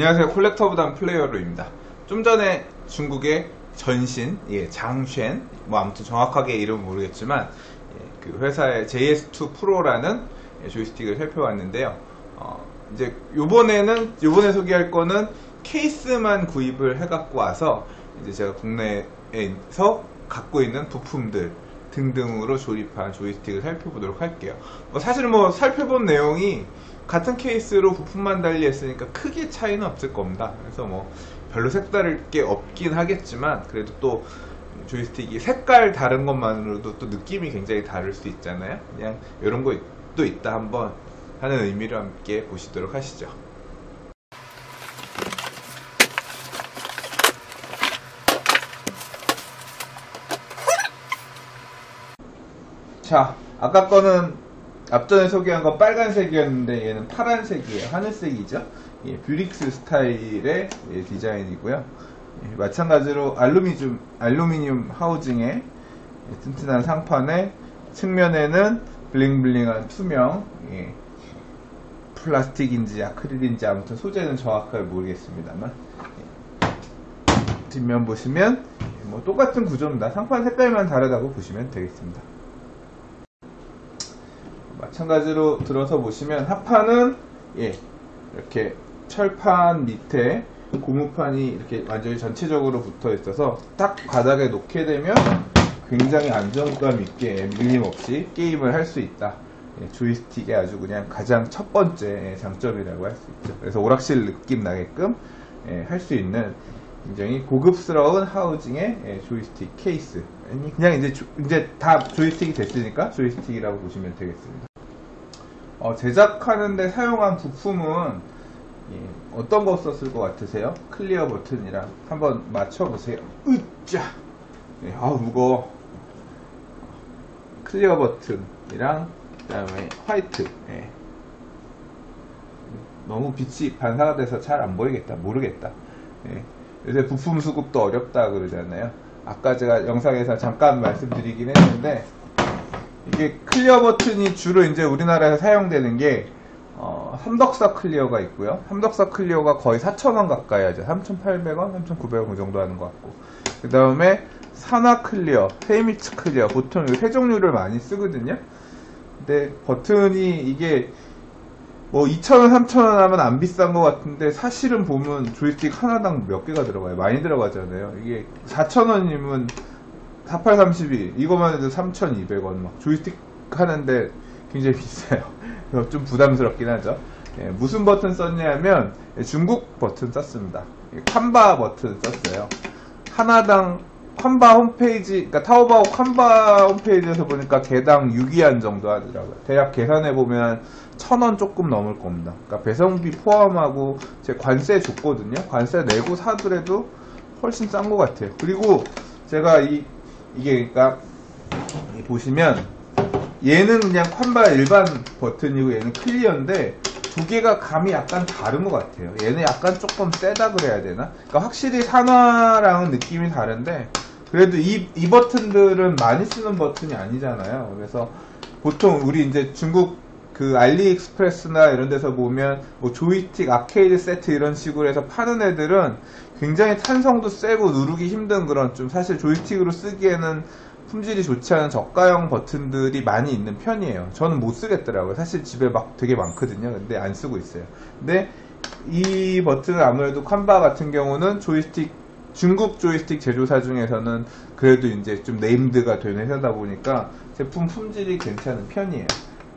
안녕하세요. 콜렉터부담 플레이어로입니다. 좀 전에 중국의 전신 예, 장쉔 뭐 아무튼 정확하게 이름은 모르겠지만 예, 그 회사의 JS2 프로라는 예, 조이스틱을 살펴봤는데요. 어, 이제 요번에는 요번에 소개할 거는 케이스만 구입을 해갖고 와서 이제 제가 국내에서 갖고 있는 부품들 등등으로 조립한 조이스틱을 살펴보도록 할게요 뭐 사실 뭐 살펴본 내용이 같은 케이스로 부품만 달리했으니까 크게 차이는 없을 겁니다. 그래서 뭐 별로 색다를 게 없긴 하겠지만 그래도 또 조이스틱이 색깔 다른 것만으로도 또 느낌이 굉장히 다를 수 있잖아요. 그냥 이런 것도 있다 한번 하는 의미로 함께 보시도록 하시죠. 자, 아까 거는 앞전에 소개한 건 빨간색이었는데 얘는 파란색이에요. 하늘색이죠. 예, 뷰릭스 스타일의 예, 디자인이고요. 예, 마찬가지로 알루미늄, 알루미늄 하우징의 예, 튼튼한 상판에 측면에는 블링블링한 투명 예, 플라스틱인지 아크릴인지 아무튼 소재는 정확하게 모르겠습니다만 예. 뒷면 보시면 뭐 똑같은 구조입니다. 상판 색깔만 다르다고 보시면 되겠습니다. 마찬가지로 들어서 보시면 하판은 예, 이렇게 철판 밑에 고무판이 이렇게 완전히 전체적으로 붙어 있어서 딱 바닥에 놓게 되면 굉장히 안정감 있게 밀림 없이 게임을 할 수 있다. 예, 조이스틱의 아주 그냥 가장 첫 번째 장점이라고 할 수 있죠. 그래서 오락실 느낌 나게끔 예, 할수 있는 굉장히 고급스러운 하우징의 예, 조이스틱 케이스. 그냥 이제 조, 이제 다 조이스틱이 됐으니까 조이스틱이라고 보시면 되겠습니다. 어, 제작하는데 사용한 부품은 예, 어떤 거 썼을 것 같으세요? 클리어 버튼이랑 한번 맞춰보세요. 으짜! 예, 아 무거워. 클리어 버튼이랑 그 다음에 화이트. 예. 너무 빛이 반사가 돼서 잘 안 보이겠다. 모르겠다. 예. 요새 부품 수급도 어렵다 그러잖아요. 아까 제가 영상에서 잠깐 말씀드리긴 했는데 이게 클리어 버튼이 주로 이제 우리나라에서 사용되는 게 어, 삼덕사 클리어가 있고요. 삼덕사 클리어가 거의 4,000원 가까이 하죠. 3,800원, 3,900원 그 정도 하는 것 같고. 그 다음에 산화 클리어, 페이미츠 클리어, 보통 세 종류를 많이 쓰거든요. 근데 버튼이 이게 뭐 2,000원, 3,000원 하면 안 비싼 것 같은데 사실은 보면 조이스틱 하나당 몇 개가 들어가요. 많이 들어가잖아요. 이게 4,000원이면 4832 이거만 해도 3,200원 막 조이스틱 하는데 굉장히 비싸요. 좀 부담스럽긴 하죠. 예, 무슨 버튼 썼냐면 중국 버튼 썼습니다. 칸바 버튼 썼어요. 하나당 칸바 홈페이지, 그러니까 타오바오 칸바 홈페이지에서 보니까 개당 6위안 정도 하더라고요. 대략 계산해 보면 천 원 조금 넘을 겁니다. 그러니까 배송비 포함하고 제 관세 줬거든요. 관세 내고 사더라도 훨씬 싼 것 같아요. 그리고 제가 이 이게 그러니까 보시면 얘는 그냥 칸바 일반 버튼이고 얘는 클리어인데 두 개가 감이 약간 다른 것 같아요. 얘는 약간 조금 세다 그래야 되나? 그러니까 확실히 산화랑은 느낌이 다른데 그래도 이, 이 버튼들은 많이 쓰는 버튼이 아니잖아요. 그래서 보통 우리 이제 중국 그 알리익스프레스나 이런 데서 보면 뭐 조이스틱 아케이드 세트 이런 식으로 해서 파는 애들은 굉장히 탄성도 세고 누르기 힘든 그런 좀 사실 조이스틱으로 쓰기에는 품질이 좋지 않은 저가형 버튼들이 많이 있는 편이에요. 저는 못 쓰겠더라고요. 사실 집에 막 되게 많거든요. 근데 안 쓰고 있어요. 근데 이 버튼은 아무래도 칸바 같은 경우는 조이스틱 중국 조이스틱 제조사 중에서는 그래도 이제 좀 네임드가 되는 회사다 보니까 제품 품질이 괜찮은 편이에요.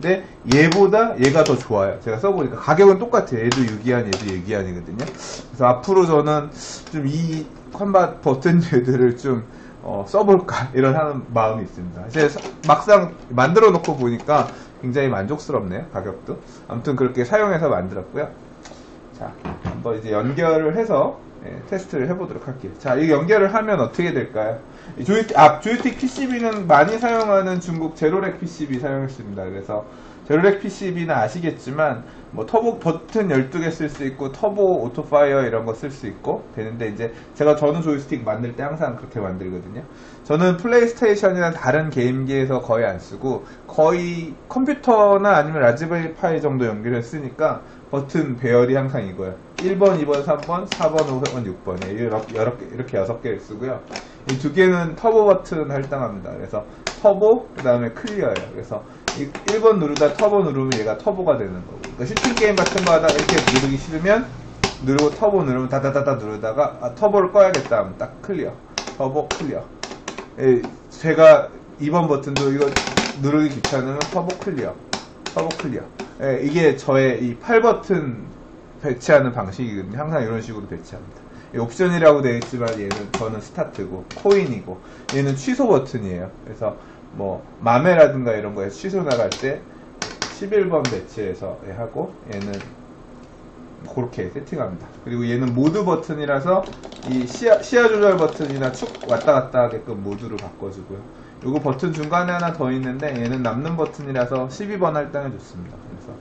근데 얘보다 얘가 더 좋아요. 제가 써보니까 가격은 똑같아요. 얘도 6기한, 얘도 6기한이거든요. 그래서 앞으로 저는 좀 이 컴바 버튼들을 좀 어, 써볼까 이런 하는 마음이 있습니다. 이제 막상 만들어 놓고 보니까 굉장히 만족스럽네요. 가격도. 아무튼 그렇게 사용해서 만들었고요. 자, 한번 이제 연결을 해서 예, 테스트를 해보도록 할게요. 자, 이 연결을 하면 어떻게 될까요? 조이스틱, 아, 조이스틱 PCB는 많이 사용하는 중국 제로렉 PCB 사용했습니다. 그래서 제로렉 PCB는 아시겠지만 뭐 터보 버튼 12개 쓸 수 있고 터보 오토파이어 이런 거 쓸 수 있고 되는데 이제 제가 저는 조이스틱 만들 때 항상 그렇게 만들거든요. 저는 플레이스테이션이나 다른 게임기에서 거의 안 쓰고 거의 컴퓨터나 아니면 라즈베리 파이 정도 연결을 쓰니까 버튼 배열이 항상 이거예요. 1번, 2번, 3번, 4번, 5번, 6번. 이렇게, 이렇게, 이렇게 6개를 쓰고요. 이 두 개는 터보 버튼 할당합니다. 그래서 터보, 그 다음에 클리어예요. 그래서 이 1번 누르다 터보 누르면 얘가 터보가 되는 거고. 그러니까 슈팅 게임 같은 거 하다 이렇게 누르기 싫으면 누르고 터보 누르면 다다다다 누르다가 아, 터보를 꺼야겠다 하면 딱 클리어. 터보 클리어. 예, 제가 2번 버튼도 이거 누르기 귀찮으면 터보 클리어. 터보 클리어. 예, 이게 저의 이 8버튼 배치하는 방식이거든요. 항상 이런 식으로 배치합니다. 이 옵션이라고 되어 있지만 얘는 저는 스타트고 코인이고 얘는 취소 버튼이에요. 그래서 뭐 맘에라든가 이런 거에 취소 나갈 때 11번 배치해서 하고 얘는 그렇게 세팅합니다. 그리고 얘는 모드 버튼이라서 이 시야, 시야 조절 버튼이나 축 왔다 갔다 하게끔 모드로 바꿔주고요. 요거 버튼 중간에 하나 더 있는데 얘는 남는 버튼이라서 12번 할당해 줬습니다. 그래서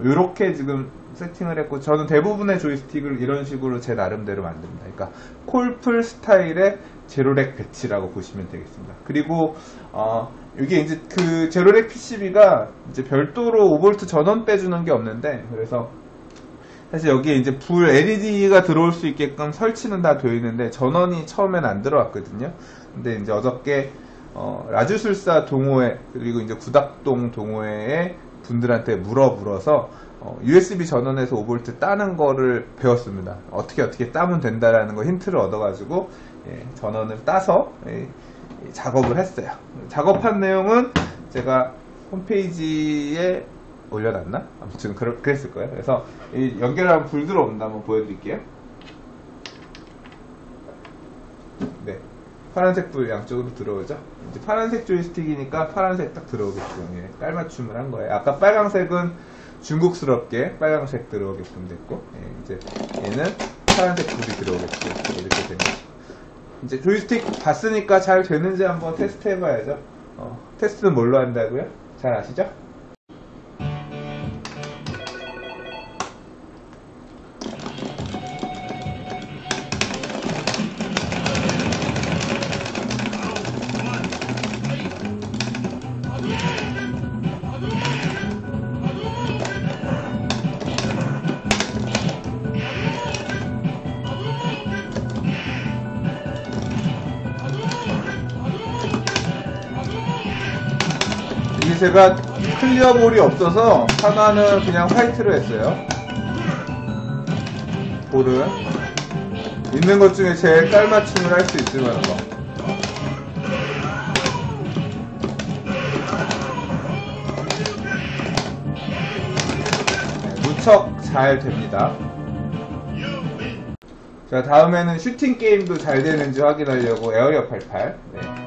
이렇게 지금 세팅을 했고 저는 대부분의 조이스틱을 이런 식으로 제 나름대로 만듭니다. 그러니까 콜풀 스타일의 제로렉 배치라고 보시면 되겠습니다. 그리고 어, 이게 이제 그 제로렉 PCB가 이제 별도로 5V 전원 빼주는 게 없는데 그래서 사실 여기에 이제 불 LED가 들어올 수 있게끔 설치는 다 되어 있는데 전원이 처음엔 안 들어왔거든요. 근데 이제 어저께 어, 라주술사 동호회 그리고 이제 구닥동 동호회의 분들한테 물어 물어서 어, USB 전원에서 5V 따는 거를 배웠습니다. 어떻게 어떻게 따면 된다라는 거 힌트를 얻어가지고 예, 전원을 따서 예, 작업을 했어요. 작업한 내용은 제가 홈페이지에 올려놨나? 아무튼 그랬, 그랬을 거예요. 그래서 이 연결하면 불 들어온다 한번 보여드릴게요. 네. 파란색 불 양쪽으로 들어오죠. 이제 파란색 조이스틱이니까 파란색 딱 들어오게끔 예, 깔맞춤을 한 거예요. 아까 빨강색은 중국스럽게 빨강색 들어오게끔 됐고 예, 이제 얘는 파란색 불이 들어오게끔 이렇게 된 거죠. 이제 조이스틱 봤으니까 잘 되는지 한번 테스트 해봐야죠. 어, 테스트는 뭘로 한다고요? 잘 아시죠? 제가 클리어 볼이 없어서 하나는 그냥 화이트로 했어요. 볼은 있는 것 중에 제일 깔맞춤을 할수 만한 거. 네, 무척 잘 됩니다. 자 다음에는 슈팅 게임도 잘 되는지 확인하려고 에어리어 88 네.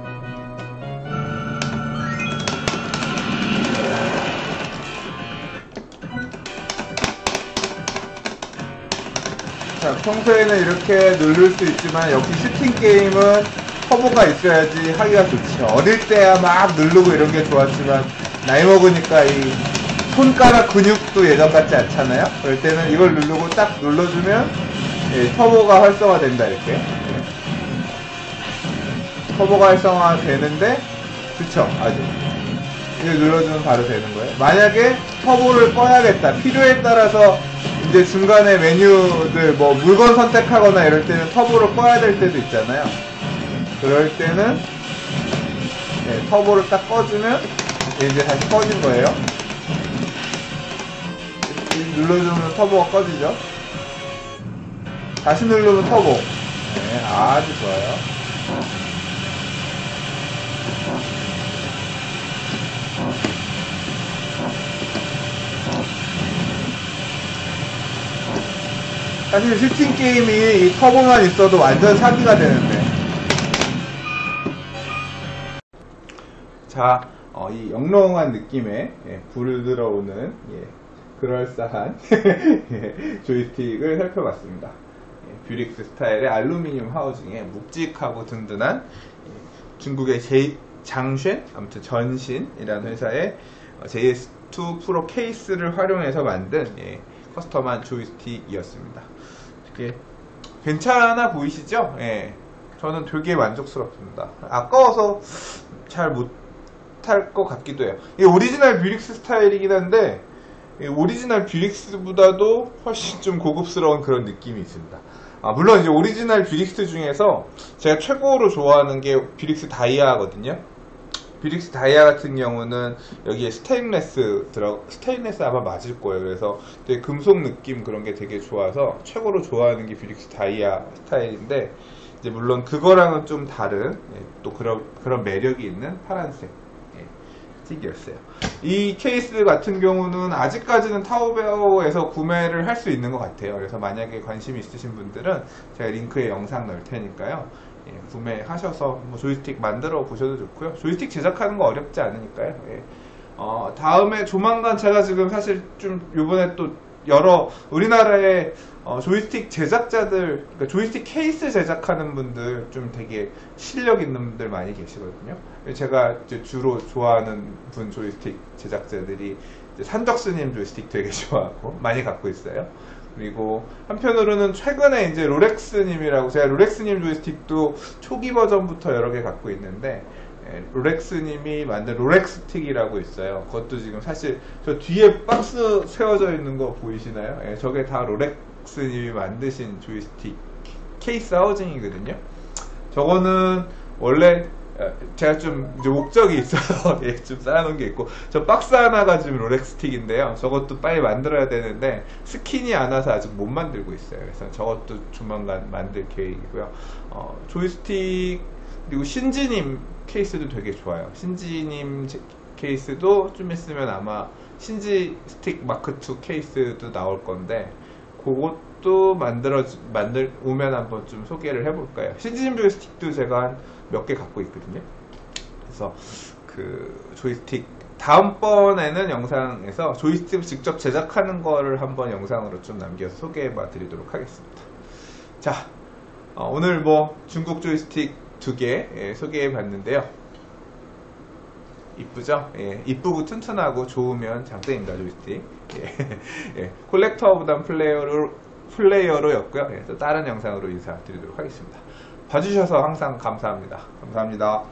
자, 평소에는 이렇게 누를 수 있지만 역시 슈팅 게임은 터보가 있어야지 하기가 좋죠. 어릴 때야 막 누르고 이런 게 좋았지만 나이 먹으니까 이 손가락 근육도 예전 같지 않잖아요. 그럴 때는 이걸 누르고 딱 눌러주면 예, 터보가 활성화된다 이렇게. 예. 터보가 활성화 되는데 그쵸 아주 이걸 눌러주면 바로 되는 거예요. 만약에 터보를 꺼야겠다 필요에 따라서 이제 중간에 메뉴들 뭐 물건 선택하거나 이럴 때는 터보를 꺼야 될 때도 있잖아요. 그럴 때는 네, 터보를 딱 꺼주면 이제 다시 꺼진 거예요. 눌러주면 터보가 꺼지죠. 다시 누르면 터보. 네, 아주 좋아요. 사실 슈팅 게임이 이 터보만 있어도 완전 사기가 되는데. 자, 어, 이 영롱한 느낌의 예, 불 들어오는 예, 그럴싸한 예, 조이스틱을 살펴봤습니다. 예, 뷰릭스 스타일의 알루미늄 하우징에 묵직하고 든든한 예, 중국의 제 장쉔 아무튼 전신이라는 회사의 어, JS2 프로 케이스를 활용해서 만든 예, 커스텀한 조이스틱이었습니다. 이게 괜찮아 보이시죠? 예. 저는 되게 만족스럽습니다. 아까워서 잘 못할 것 같기도 해요. 이게 오리지널 뷰릭스 스타일이긴 한데 이 오리지널 뷰릭스보다도 훨씬 좀 고급스러운 그런 느낌이 있습니다. 아, 물론 이제 오리지널 뷰릭스 중에서 제가 최고로 좋아하는 게 뷰릭스 다이아거든요. 뷰릭스 다이아 같은 경우는 여기에 스테인레스 들어 스테인레스 아마 맞을 거예요. 그래서 되게 금속 느낌 그런 게 되게 좋아서 최고로 좋아하는 게 뷰릭스 다이아 스타일인데 이제 물론 그거랑은 좀 다른 예, 또 그런 그런 매력이 있는 파란색 예, 스틱이었어요. 이 케이스 같은 경우는 아직까지는 타오베어에서 구매를 할 수 있는 것 같아요. 그래서 만약에 관심 있으신 분들은 제가 링크에 영상 넣을 테니까요. 예, 구매하셔서 뭐 조이스틱 만들어 보셔도 좋고요. 조이스틱 제작하는 거 어렵지 않으니까요. 예. 어, 다음에 조만간 제가 지금 사실 좀 요번에 또 여러 우리나라의 어, 조이스틱 제작자들, 그러니까 조이스틱 케이스 제작하는 분들 좀 되게 실력 있는 분들 많이 계시거든요. 제가 이제 주로 좋아하는 분 조이스틱 제작자들이 이제 산덕스님 조이스틱 되게 좋아하고 많이 갖고 있어요. 그리고 한편으로는 최근에 이제 롤렉스님이라고 제가 롤렉스님 조이스틱도 초기 버전부터 여러 개 갖고 있는데 예, 롤렉스님이 만든 롤렉스틱이라고 있어요. 그것도 지금 사실 저 뒤에 박스 세워져 있는 거 보이시나요? 예, 저게 다 롤렉스님이 만드신 조이스틱 케이스 하우징이거든요. 저거는 원래 어, 제가 좀 이제 목적이 있어서 예, 좀 쌓아놓은 게 있고 저 박스 하나가 지금 롤렉스 틱인데요. 저것도 빨리 만들어야 되는데 스킨이 안 와서 아직 못 만들고 있어요. 그래서 저것도 조만간 만들 계획이고요. 어, 조이스틱 그리고 신지님 케이스도 되게 좋아요. 신지님 제- 케이스도 좀 있으면 아마 신지 스틱 마크 2 케이스도 나올 건데 그것도 만들어 만들 오면 한번 좀 소개를 해볼까요? 신지님 조이스틱도 제가 한 몇 개 갖고 있거든요. 그래서 그 조이스틱 다음번에는 영상에서 조이스틱 직접 제작하는 거를 한번 영상으로 좀 남겨서 소개해 드리도록 하겠습니다. 자, 어, 오늘 뭐 중국 조이스틱 두개 소개해 봤는데요. 이쁘죠? 예, 이쁘고 튼튼하고 좋으면 장땡입니다, 조이스틱. 예, 예, 콜렉터보단 플레이어로, 플레이어로였고요. 예, 또 다른 영상으로 인사드리도록 하겠습니다. 봐주셔서 항상 감사합니다. 감사합니다.